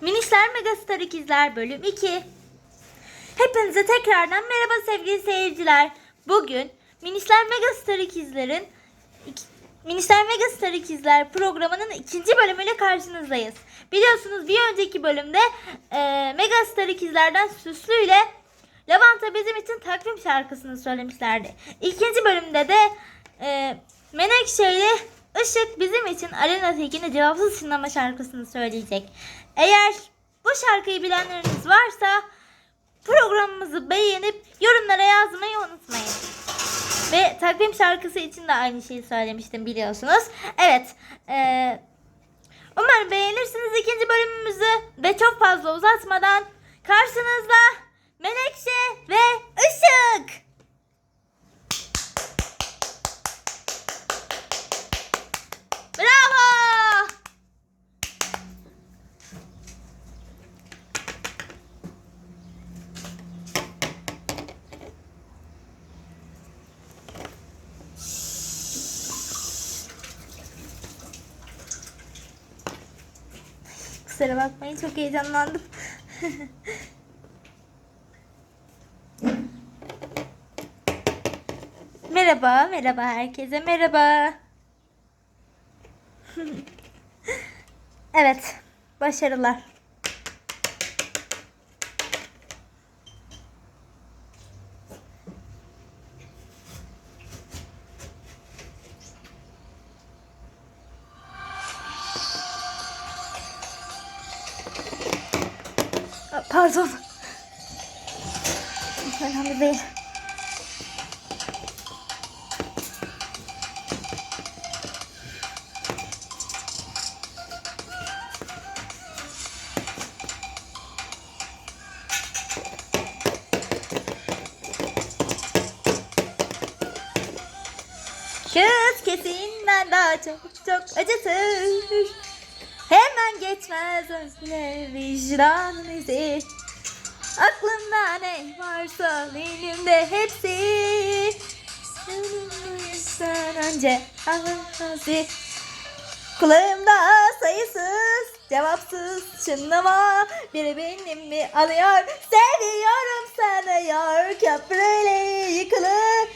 Minişler Megastar İkizler bölüm 2. Hepinize tekrardan merhaba sevgili seyirciler. Bugün Minişler Megastar İkizler'in iki- Minişler Megastar İkizler programının ikinci bölümüyle karşınızdayız. Biliyorsunuz bir önceki bölümde e, Megastar İkizler'den Süslü ile Lavanta bizim için takvim şarkısını söylemişlerdi. İkinci bölümde de e, Menekşe ile Işık bizim için Alena Tekin'e cevapsız sinema şarkısını söyleyecek. Eğer bu şarkıyı bilenleriniz varsa programımızı beğenip yorumlara yazmayı unutmayın. Ve takvim şarkısı için de aynı şeyi söylemiştim biliyorsunuz. Evet. eee, umarım beğenirsiniz ikinci bölümümüzü. Ve çok fazla uzatmadan karşınızda Menekşe ve Işık. Bravo! Kusura bakmayın çok heyecanlandım. merhaba, merhaba herkese, merhaba. evet, başarılar. Pardon. Önemli değil. Kız kesinden daha çok çok acıtır. Hemen geçmez öyle vicdanın izi. Aklımda ne varsa elimde hepsi. Sen önce ağzı. Kulağımda sayısız cevapsız çınlama Biri benim mi alıyor Seviyorum seni yar Köprüyle yıkılır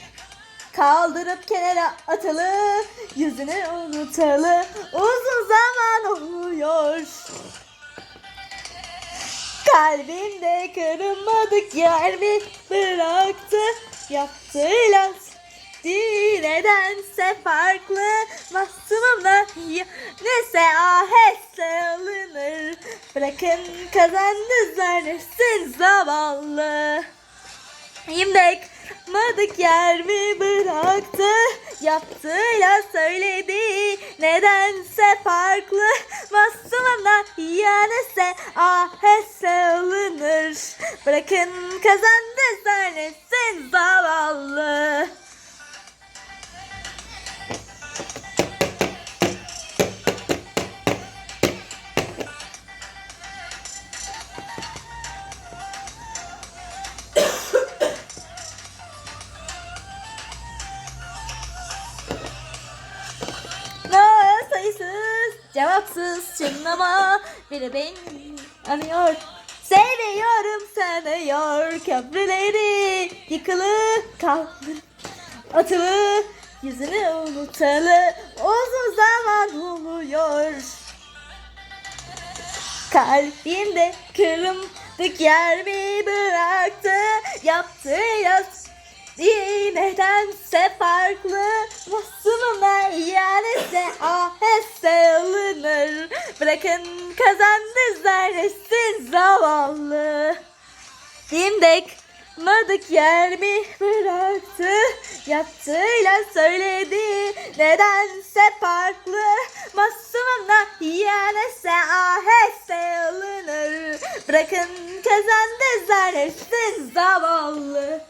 Kaldırıp kenara atılı Yüzünü unutalı Uzun zaman oluyor Kalbimde kırılmadık yer mi bıraktı? Yaptığıyla nedense farklı. Mahsumumla ya- nese aheste alınır. Bırakın kazandı zannetsin zavallı. Yimdek madık yer mi bıraktı? Yaptığıyla söyledi. Nedense farklı. Masumumla yanese aheste alınır. Bırakın kazandı zannetsin zavallı cevapsız çınlama Biri beni arıyor. Seviyorum seni yor Köprüleri. Yıkılı kaldır Atılı yüzünü unutalı. Uzun zaman oluyor. Kalbimde kırımdık yer mi bıraktı? Yaptığı nedense farklı. Masumuna ihanetse aheste alınır. Bırakın kazandı zannetsin zavallı. Dimdek madık yer mi bıraktı? Yaptığıyla söyledi. Nedense farklı. Masumuna ihanetse aheste alınır. Bırakın kazandı zannetsin zavallı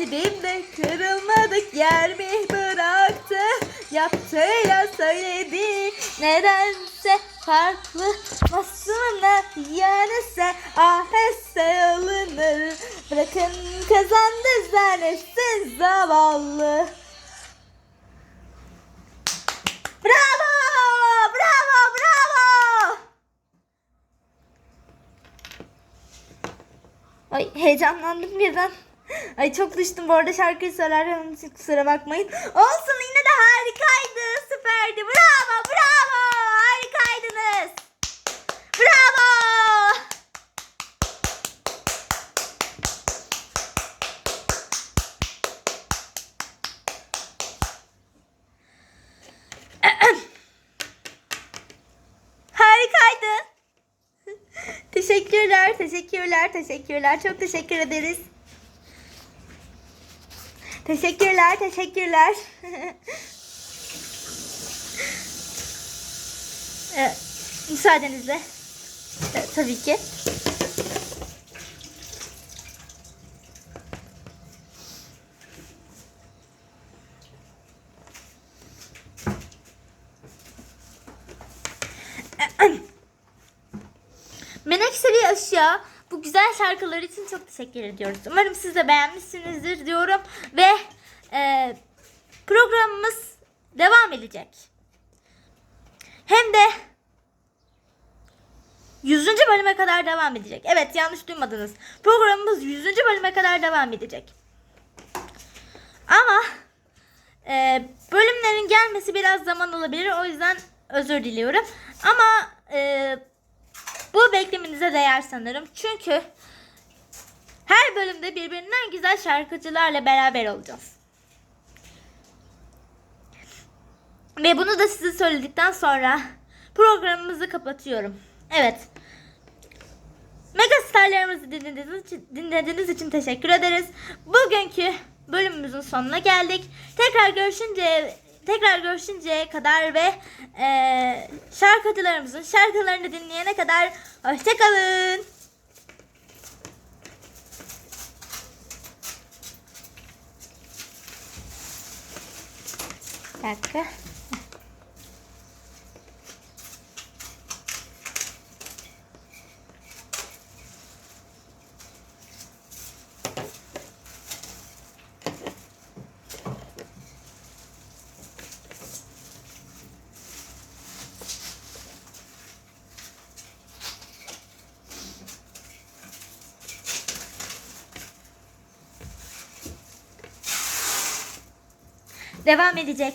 Kalbimde kırılmadık yer mi bıraktı Yaptığıyla söyledi Nedense farklı masumuna yanese aheste alınır Bırakın kazandı zannetsin zavallı Bravo! Bravo! Bravo! Ay heyecanlandım birden. Ay çok düştüm bu arada şarkıyı söylerken kusura bakmayın. Olsun yine de harikaydı. Süperdi. Bravo bravo. Harikaydınız. Bravo. Harikaydı. Teşekkürler, teşekkürler, teşekkürler. Çok teşekkür ederiz. Teşekkürler, teşekkürler. Ee, müsaadenizle. Ee, tabii ki. Menekşeli Aşağı bu güzel şarkılar için çok teşekkür ediyoruz. Umarım siz de beğenmişsinizdir diyorum. Ve e, programımız devam edecek. Hem de 100. bölüme kadar devam edecek. Evet yanlış duymadınız. Programımız 100. bölüme kadar devam edecek. Ama e, bölümlerin gelmesi biraz zaman olabilir. O yüzden özür diliyorum. Ama e, bu beklemenize değer sanırım. Çünkü her bölümde birbirinden güzel şarkıcılarla beraber olacağız. Ve bunu da size söyledikten sonra programımızı kapatıyorum. Evet. Megastarlarımızı dinlediğiniz için, dinlediğiniz için teşekkür ederiz. Bugünkü bölümümüzün sonuna geldik. Tekrar görüşünce tekrar görüşünceye kadar ve eee şarkıcılarımızın şarkılarını dinleyene kadar hoşçakalın. Bir dakika. Devam edecek.